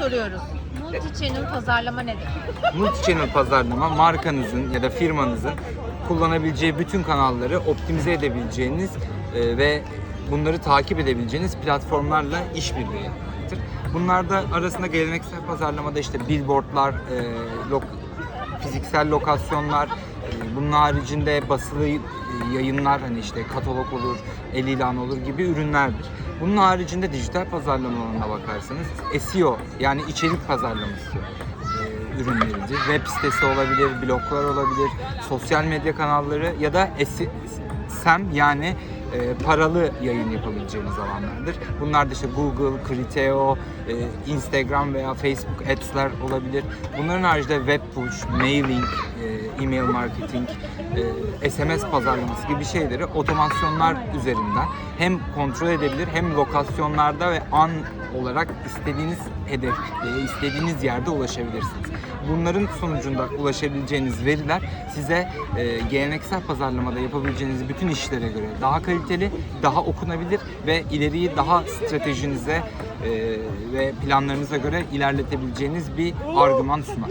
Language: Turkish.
soruyoruz. Multi-channel pazarlama nedir? Multi-channel pazarlama markanızın ya da firmanızın kullanabileceği bütün kanalları optimize edebileceğiniz e, ve bunları takip edebileceğiniz platformlarla işbirliği yapmaktır. Bunlarda arasında geleneksel pazarlamada işte billboardlar, e, fiziksel lokasyonlar, bunun haricinde basılı e, yayınlar hani işte katalog olur, el ilanı olur gibi ürünlerdir. Bunun haricinde dijital pazarlama alanına bakarsanız SEO yani içerik pazarlaması e, ürünleridir. Web sitesi olabilir, bloglar olabilir, sosyal medya kanalları ya da SEM yani e, paralı yayın yapabileceğiniz alanlardır. Bunlar da işte Google, Criteo, e, Instagram veya Facebook Ads'ler olabilir. Bunların haricinde web push, mailing, e, email marketing, e, SMS pazarlaması gibi şeyleri otomasyonlar üzerinden hem kontrol edebilir hem lokasyonlarda ve an olarak istediğiniz hedef, e, istediğiniz yerde ulaşabilirsiniz. Bunların sonucunda ulaşabileceğiniz veriler size e, geleneksel pazarlamada yapabileceğiniz bütün işlere göre daha kaliteli, daha okunabilir ve ileriyi daha stratejinize e, ve planlarınıza göre ilerletebileceğiniz bir argüman sunar.